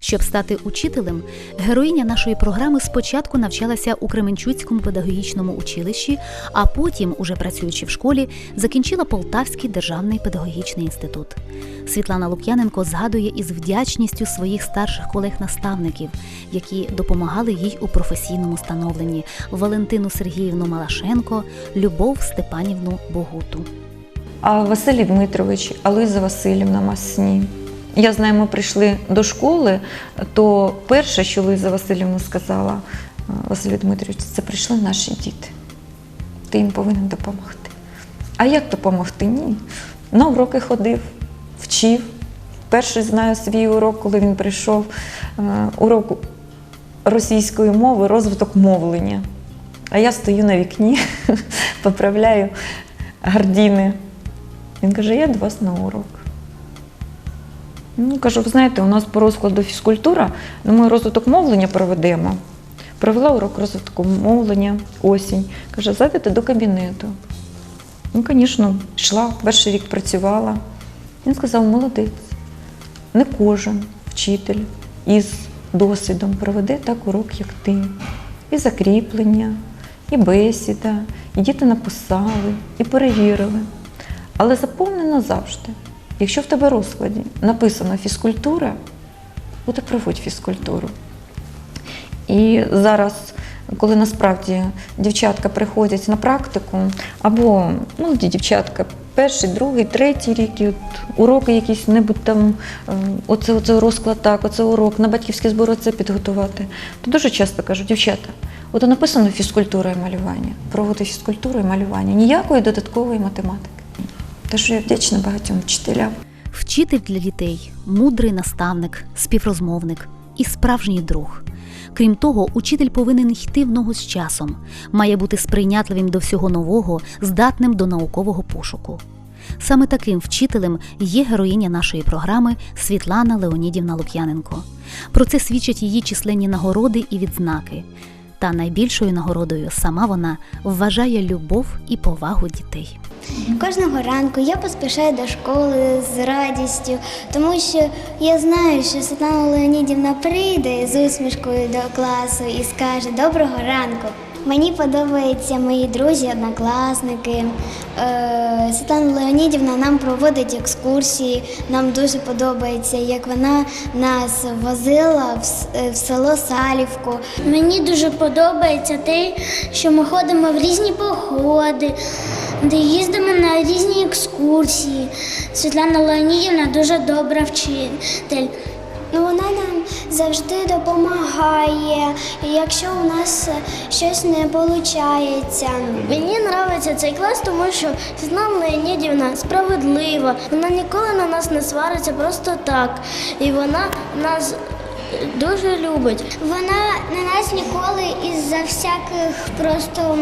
Щоб стати учителем, героїня нашої програми спочатку навчалася у Кременчуцькому педагогічному училищі, а потім, уже працюючи в школі, закінчила Полтавський державний педагогічний інститут. Світлана Лук'яненко згадує із вдячністю своїх старших колег-наставників, які допомагали їй у професійному становленні Валентину Сергіївну Малашенко, Любов Степанівну Богуту. А Василій Дмитрович, а Лиза Васильівна Масні. Я знаю, ми прийшли до школи, то перше, що Лиза Васильівна сказала Василю Дмитровичу, це прийшли наші діти. Ти їм повинен допомогти. А як допомогти? Ні. На уроки ходив, вчив. Перший знаю свій урок, коли він прийшов, е, урок російської мови, розвиток мовлення. А я стою на вікні, поправляю гардіни. Він каже, я до вас на урок. Ну, кажу, ви знаєте, у нас по розкладу фізкультура, ну, ми розвиток мовлення проведемо. Провела урок розвитку мовлення, осінь. Каже, зайдете до кабінету. Ну, звісно, йшла, перший рік працювала. Він сказав, молодець. Не кожен вчитель із досвідом проведе так урок, як ти. І закріплення, і бесіда, і діти написали, і перевірили. Але заповнено завжди. Якщо в тебе розкладі написано фізкультура, буде проводь фізкультуру. І зараз, коли насправді дівчатка приходять на практику, або молоді дівчатка, перший, другий, третій рік, і от уроки якісь небудь там, е, оце, оце розклад так, оце урок, на батьківські збори це підготувати, то дуже часто кажуть, дівчата, от написано фізкультура і малювання, проводи фізкультуру і малювання, ніякої додаткової математики. Тож я вдячна багатьом вчителям. Вчитель для дітей мудрий наставник, співрозмовник і справжній друг. Крім того, учитель повинен йти в ногу з часом, має бути сприйнятливим до всього нового, здатним до наукового пошуку. Саме таким вчителем є героїня нашої програми Світлана Леонідівна Лук'яненко. Про це свідчать її численні нагороди і відзнаки. Та найбільшою нагородою сама вона вважає любов і повагу дітей. Кожного ранку я поспішаю до школи з радістю, тому що я знаю, що Світлана Леонідівна прийде з усмішкою до класу і скаже Доброго ранку. Мені подобаються мої друзі, однокласники. Е, Світлана Леонідівна нам проводить екскурсії. Нам дуже подобається, як вона нас возила в, е, в село Салівку. Мені дуже подобається те, що ми ходимо в різні походи, де їздимо на різні екскурсії. Світлана Леонідівна дуже добра вчитель. Ну, вона нам завжди допомагає, якщо у нас щось не виходить. Мені подобається цей клас, тому що Світлана Леонідівна справедлива. Вона ніколи на нас не свариться просто так. І вона нас е, дуже любить. Вона на нас ніколи із-за всяких просто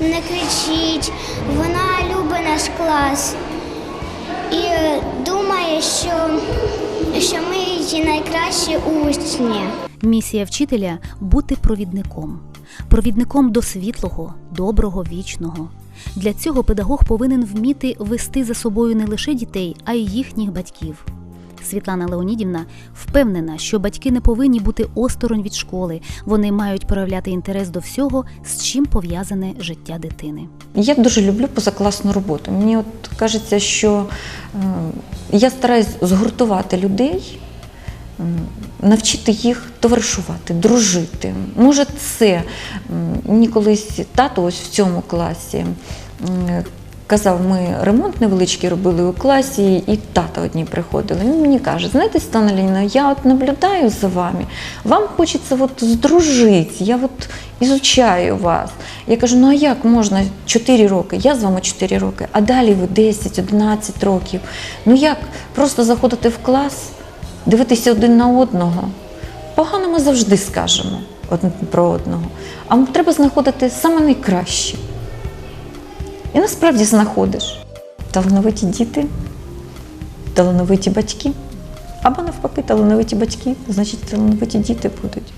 не кричить. Вона любить наш клас і е, думає, що, що ми її найкращі учні. Місія вчителя бути провідником, провідником до світлого, доброго, вічного. Для цього педагог повинен вміти вести за собою не лише дітей, а й їхніх батьків. Світлана Леонідівна впевнена, що батьки не повинні бути осторонь від школи, вони мають проявляти інтерес до всього, з чим пов'язане життя дитини. Я дуже люблю позакласну роботу. Мені от кажеться, що е, я стараюсь згуртувати людей, навчити їх товаришувати, дружити. Може, це мені колись тато ось в цьому класі. Казав, ми ремонт невеличкий робили у класі, і тата одні приходили. Він мені каже, знаєте, Стана Ліна, я от наблюдаю за вами, вам хочеться от здружити, я от ізучаю вас. Я кажу, ну а як можна 4 роки? Я з вами 4 роки, а далі ви 10-11 років. Ну як просто заходити в клас, дивитися один на одного? Погано ми завжди скажемо про одного. А треба знаходити саме найкраще. І насправді знаходиш талановиті діти, талановиті батьки. Або навпаки, талановиті батьки, значить талановиті діти будуть.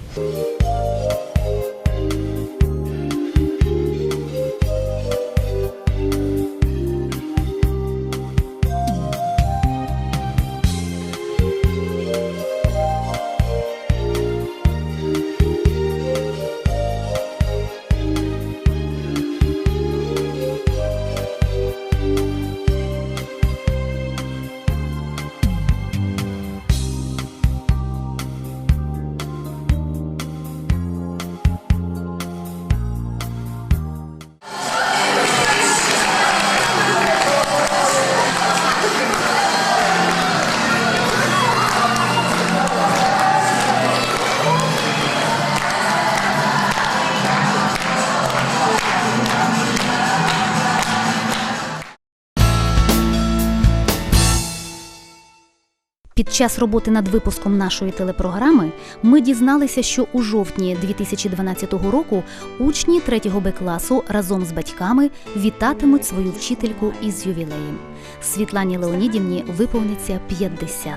Час роботи над випуском нашої телепрограми ми дізналися, що у жовтні 2012 року учні 3 Б класу разом з батьками вітатимуть свою вчительку із ювілеєм. Світлані Леонідівні виповниться 50.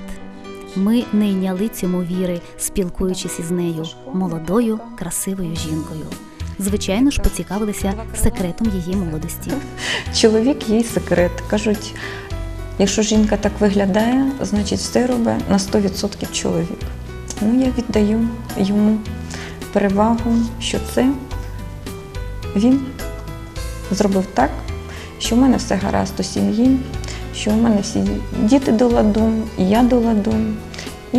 Ми не йняли цьому віри, спілкуючись із нею, молодою, красивою жінкою. Звичайно ж, поцікавилися секретом її молодості. Чоловік їй секрет. Кажуть, якщо жінка так виглядає, значить все робить на 100% чоловік. Ну, я віддаю йому перевагу, що це він зробив так, що в мене все гаразд у сім'ї, що в мене всі діти до ладу, і я до ладу. І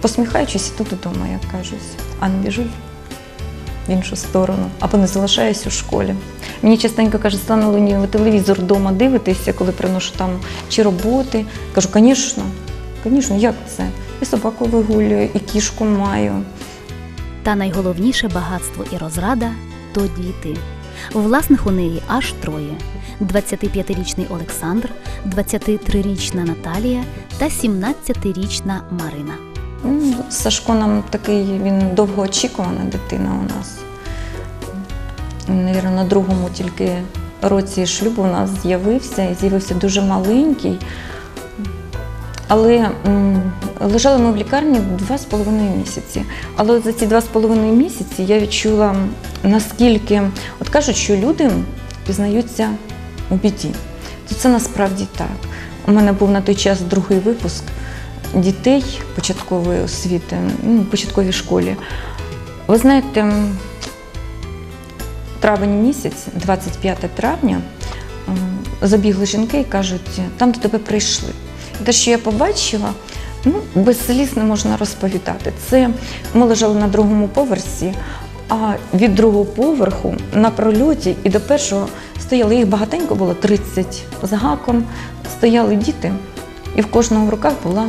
посміхаючись, іду додому, як кажуть, а не біжу в іншу сторону, або не залишаюсь у школі. Мені частенько каже, Стана Леонідовна, телевізор вдома дивитеся, коли приношу там чи роботи. Кажу, звісно, звісно, як це? І собаку вигулюю, і кішку маю. Та найголовніше багатство і розрада то діти. Власних у неї аж троє: 25-річний Олександр, 23-річна Наталія та 17-річна Марина. Ну, Сашко нам такий, він довгоочікувана дитина у нас. Навірно, на другому тільки році шлюбу у нас з'явився і з'явився дуже маленький. Але лежали ми в лікарні два з половиною місяці. Але за ці два з половиною місяці я відчула, наскільки от кажуть, що люди пізнаються у біді. То це насправді так. У мене був на той час другий випуск дітей початкової освіти, ну, початковій школі. Ви знаєте, травень місяць, 25 травня, забігли жінки і кажуть, там до тебе прийшли. Те, що я побачила, ну, без сліз не можна розповідати. Це ми лежали на другому поверсі, а від другого поверху на прольоті і до першого стояли їх багатенько було 30 з гаком. Стояли діти, і в кожного в руках була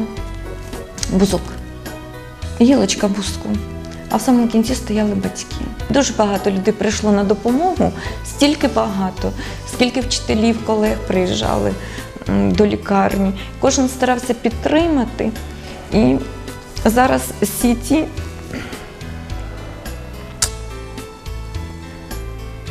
бузок, гілочка бузку. А в самому кінці стояли батьки. Дуже багато людей прийшло на допомогу, стільки багато, скільки вчителів, колег приїжджали до лікарні. Кожен старався підтримати. І зараз всі ті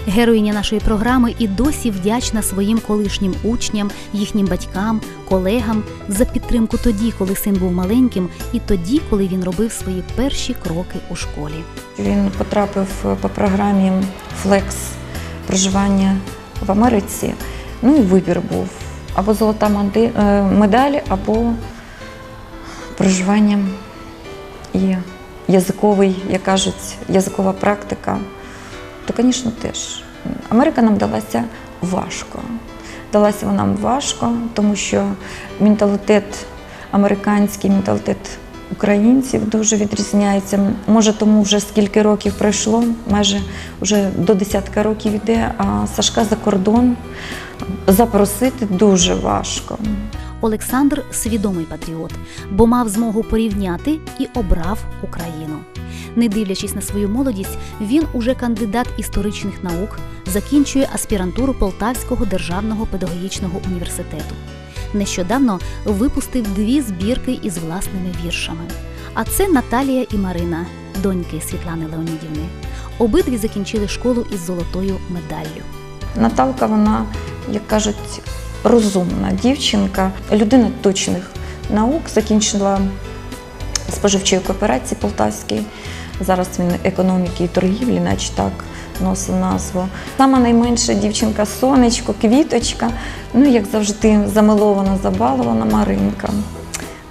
Героїня нашої програми і досі вдячна своїм колишнім учням, їхнім батькам, колегам за підтримку тоді, коли син був маленьким, і тоді, коли він робив свої перші кроки у школі. Він потрапив по програмі Flex проживання в Америці. Ну і вибір був або золота е, медаль, або проживання і язиковий, як кажуть, язикова практика. То, звісно, теж. Америка нам далася важко. Далася вона нам важко, тому що менталітет американський, менталітет українців дуже відрізняється. Може, тому вже скільки років пройшло, майже вже до десятка років іде, а Сашка за кордон запросити дуже важко. Олександр свідомий патріот, бо мав змогу порівняти і обрав Україну. Не дивлячись на свою молодість, він уже кандидат історичних наук, закінчує аспірантуру Полтавського державного педагогічного університету. Нещодавно випустив дві збірки із власними віршами. А це Наталія і Марина, доньки Світлани Леонідівни. Обидві закінчили школу із золотою медаллю. Наталка, вона, як кажуть, розумна дівчинка, людина точних наук, закінчила споживчої кооперації Полтавської. Зараз він економіки і торгівлі, наче так носив назву. Сама найменша дівчинка сонечко, квіточка. Ну, як завжди, замилована, забалована Маринка.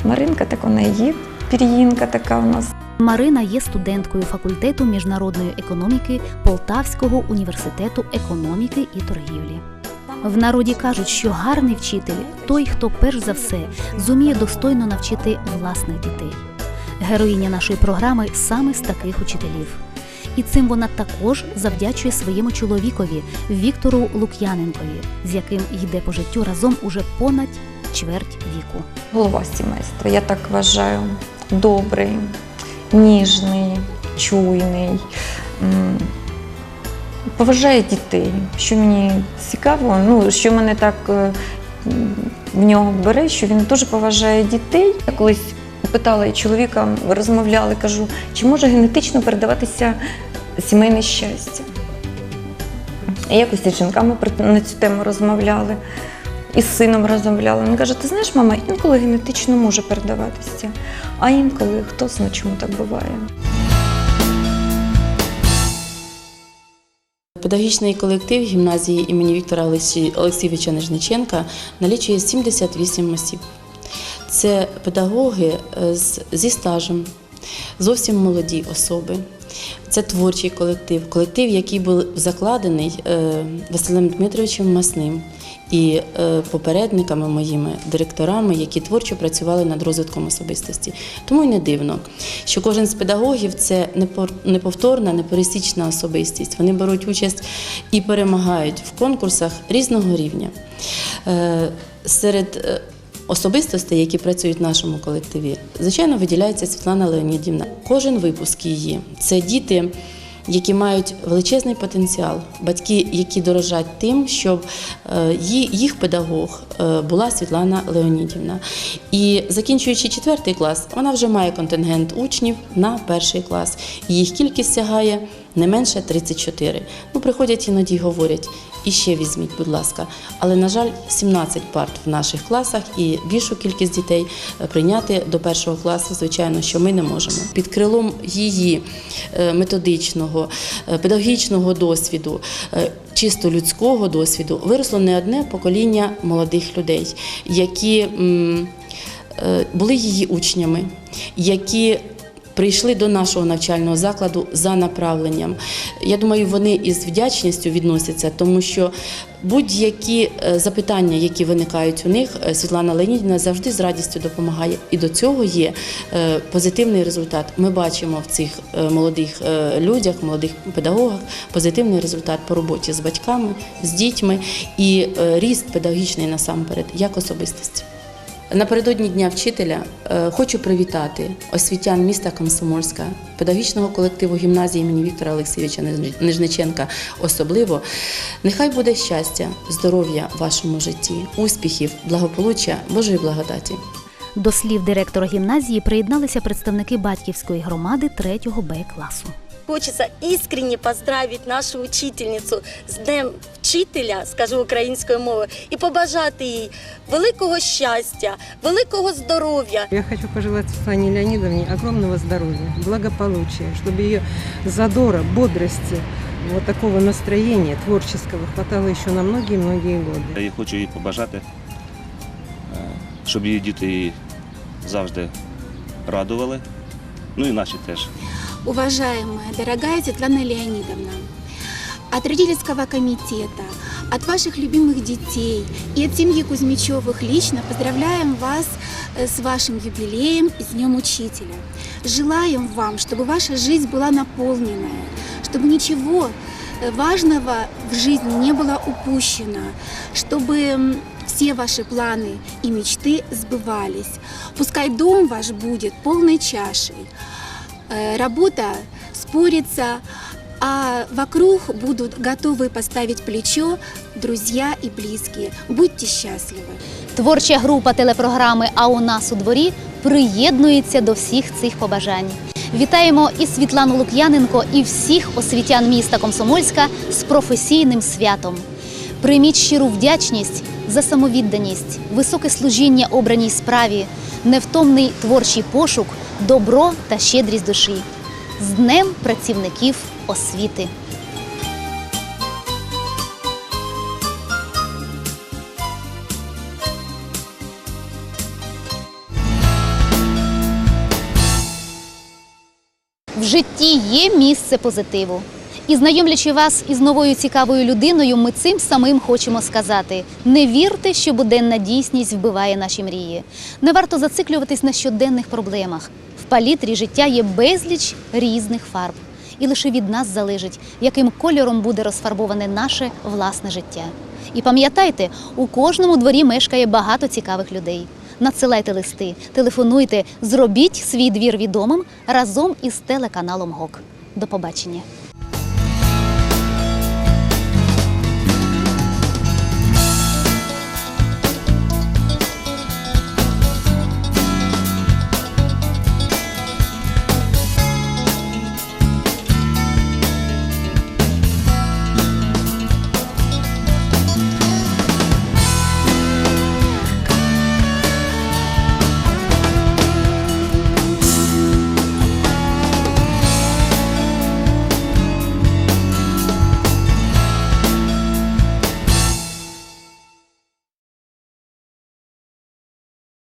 Маринка, так вона є, пір'їнка така у нас. Марина є студенткою факультету міжнародної економіки Полтавського університету економіки і торгівлі. В народі кажуть, що гарний вчитель той, хто перш за все зуміє достойно навчити власних дітей. Героїня нашої програми саме з таких учителів. І цим вона також завдячує своєму чоловікові Віктору Лук'яненкові, з яким йде по життю разом уже понад чверть віку. голова сімейства. Я так вважаю, добрий, ніжний, чуйний. Поважає дітей, що мені цікаво, ну, що мене так е, в нього бере, що він дуже поважає дітей. Я колись питала чоловіка, розмовляли, кажу, чи може генетично передаватися сімейне щастя? І якось із жінками на цю тему розмовляли, і з сином розмовляли. Він каже: ти знаєш, мама, інколи генетично може передаватися, а інколи хто знає, чому так буває. Педагогічний колектив гімназії імені Віктора Олексійовича Нижниченка налічує 78 осіб. Це педагоги е, зі стажем, зовсім молоді особи. Це творчий колектив, колектив, який був закладений е, Василем Дмитровичем Масним і е, попередниками моїми директорами, які творчо працювали над розвитком особистості. Тому й не дивно, що кожен з педагогів це неповторна, непересічна особистість. Вони беруть участь і перемагають в конкурсах різного рівня. Е, Серед е, особистостей, які працюють в нашому колективі, звичайно, виділяється Світлана Леонідівна. Кожен випуск її це діти. Які мають величезний потенціал, батьки, які дорожать тим, щоб е, їх педагог е, була Світлана Леонідівна. І закінчуючи четвертий клас, вона вже має контингент учнів на перший клас. Їх кількість сягає не менше 34. Ну, приходять іноді й говорять, і ще візьміть, будь ласка. Але, на жаль, 17 парт в наших класах і більшу кількість дітей е, прийняти до першого класу, звичайно, що ми не можемо. Під крилом її е, методичного, е, педагогічного досвіду, чисто людського досвіду виросло не одне покоління молодих людей, які були її учнями, які прийшли до нашого навчального закладу за направленням. Я думаю, вони із вдячністю відносяться, тому що будь-які е, запитання, які виникають у них, е, Світлана Леонідівна завжди з радістю допомагає. І до цього є е, позитивний результат. Ми бачимо в цих молодих людях, молодих педагогах позитивний результат по роботі з батьками, з дітьми і ріст педагогічний насамперед як особистості. Напередодні Дня вчителя е, хочу привітати освітян міста Комсомольська, педагогічного колективу гімназії імені Віктора Олексійовича Ниж- Нижниченка особливо. Нехай буде щастя, здоров'я в вашому житті, успіхів, благополуччя, Божої благодаті. До слів директора гімназії приєдналися представники батьківської громади 3 Б класу. Хочеться искренне поздравити нашу учительницю з Днем вчителя, скажу українською мовою, і побажати їй великого щастя, великого здоров'я, Я хочу пожелать Светлане Леонидовне огромного здоровья, благополучия, чтобы ее задора, бодрости, вот такого настроения творческого хватало еще на многие-многие годы. Я хочу їй побажати, щоб її діти її завжди радували, ну і наші теж. Уважаемая, дорогая Светлана Леонидовна, от родительского комитета, от ваших любимых детей и от семьи Кузьмичевых лично поздравляем вас э, с вашим юбилеем и с Днем Учителя. Желаем вам, чтобы ваша жизнь была наполненная, чтобы ничего э, важного в жизни не было упущено, чтобы все ваши планы и мечты сбывались. Пускай дом ваш будет полной чашей, работа спорится, а вокруг будут готовы поставить плечо друзья и близкие. Будьте счастливы. Творча група телепрограми А у нас у дворі приєднується до всіх цих побажань. Вітаємо і Світлану Лук'яненко, і всіх освітян міста Комсомольська з професійним святом. Прийміть щиру вдячність за самовідданість, високе служіння обраній справі, невтомний творчий пошук, добро та щедрість душі. З Днем працівників освіти! В житті є місце позитиву. І знайомлячи вас із новою цікавою людиною, ми цим самим хочемо сказати: не вірте, що буденна дійсність вбиває наші мрії. Не варто зациклюватись на щоденних проблемах. В палітрі життя є безліч різних фарб. І лише від нас залежить, яким кольором буде розфарбоване наше власне життя. І пам'ятайте, у кожному дворі мешкає багато цікавих людей. Надсилайте листи, телефонуйте, зробіть свій двір відомим разом із телеканалом ГОК. До побачення.